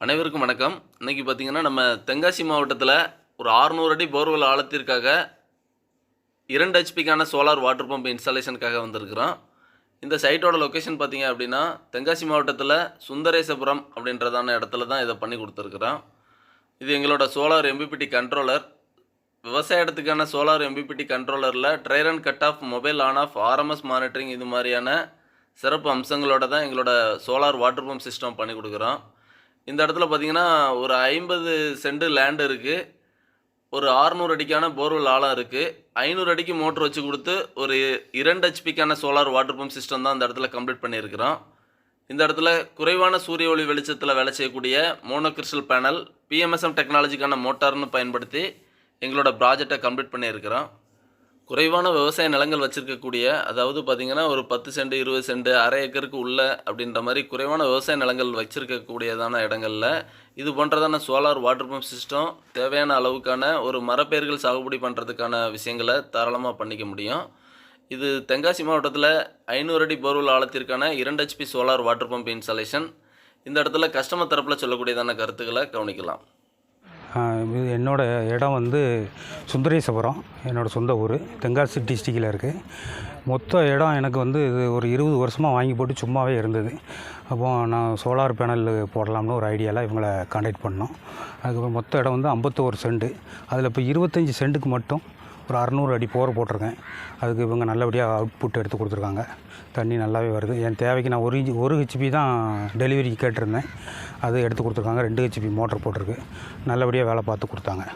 அனைவருக்கும் வணக்கம். இன்றைக்கி பார்த்தீங்கன்னா நம்ம தென்காசி மாவட்டத்தில் ஒரு 600 அடி போர்வெல் ஆழத்திற்காக இரண்டு ஹெச்பிக்கான சோலார் வாட்டர் பம்ப் இன்ஸ்டாலேஷனுக்காக வந்திருக்கிறோம். இந்த சைட்டோட லொக்கேஷன் பார்த்தீங்க அப்படின்னா தென்காசி மாவட்டத்தில் சுந்தரேசபுரம் அப்படின்றதான இடத்துல தான் இதை பண்ணி கொடுத்துருக்குறோம். இது எங்களோட சோலார் எம்பிபிடி கண்ட்ரோலர் விவசாய இடத்துக்கான solar MPPT கண்ட்ரோலரில் dry run and cut off mobile on off RMS monitoring இது மாதிரியான சிறப்பு அம்சங்களோட தான் எங்களோட சோலார் வாட்டர் பம்ப் சிஸ்டம் பண்ணி கொடுக்குறோம். இந்த இடத்துல பார்த்தீங்கன்னா ஒரு ஐம்பது சென்ட் லேண்ட் இருக்குது ஒரு 600 அடிக்கான போர்வெல் ஆழம் இருக்குது ஐநூறு அடிக்கு மோட்ரு வச்சு கொடுத்து ஒரு இரண்டு ஹெச்பிக்கான சோலார் வாட்டர் பம்ப் சிஸ்டம் தான் இந்த இடத்துல கம்ப்ளீட் பண்ணியிருக்கிறோம். இந்த இடத்துல குறைவான சூரிய ஒளி வெளிச்சத்தில் வேலை செய்யக்கூடிய மோனோகிரிஸ்டல் பேனல் பிஎம்எஸ்எம் டெக்னாலஜிக்கான மோட்டார்னு பயன்படுத்தி எங்களோட ப்ராஜெக்டை கம்ப்ளீட் பண்ணியிருக்கிறோம். குறைவான விவசாய நிலங்கள் வச்சுருக்கக்கூடிய அதாவது பார்த்திங்கன்னா ஒரு பத்து சென்ட் இருபது சென்ட் அரை ஏக்கருக்கு உள்ள அப்படின்ற மாதிரி குறைவான விவசாய நிலங்கள் வச்சுருக்கக்கூடியதான இடங்களில் இது போன்றதான சோலார் வாட்டர் பம்ப் சிஸ்டம் தேவையான அளவுக்கான ஒரு மரப்பயிர்கள் சாகுபடி பண்ணுறதுக்கான விஷயங்களை தாராளமாக பண்ணிக்க முடியும். இது தென்காசி மாவட்டத்தில் ஐநூறு அடி போர்வெல் ஆழத்திற்கான இரண்டு HP solar water pump installation இந்த இடத்துல கஸ்டமர் தரப்பில் சொல்லக்கூடியதான கருத்துக்களை கவனிக்கலாம். என்னோடய இது என்னோட இடம் வந்து சுந்தரேசபுரம் என்னோடய சொந்த ஊர். தென்காசி டிஸ்ட்ரிக்டில் இருக்குது மொத்த இடம் எனக்கு வந்து இது ஒரு இருபது வருஷமாக வாங்கி போட்டு சும்மாவே இருந்தது. அப்போ நான் சோலார் பேனல் போடலாம்னு ஒரு ஐடியாவில் இவங்களை கான்டாக்ட் பண்ணோம். அதுக்கப்புறம் மொத்த இடம் வந்து ஐம்பத்தோரு சென்ட். அதில் இப்போ இருபத்தஞ்சி சென்ட்டுக்கு மட்டும் ஒரு அறநூறு அடி போர் போட்டிருக்கேன். அதுக்கு இவங்க நல்லபடியாக அவுட்புட் எடுத்து கொடுத்துருக்காங்க. தண்ணி நல்லாவே வருது. என் தேவைக்கு நான் ஒரு இஞ்சி ஒரு ஹெச்பி தான் டெலிவரிக்கு கேட்டிருந்தேன். அது எடுத்து கொடுத்துருக்காங்க. ரெண்டு ஹெச்பி மோட்டர் போட்டிருக்கு. நல்லபடியாக வேலை பார்த்து கொடுத்தாங்க.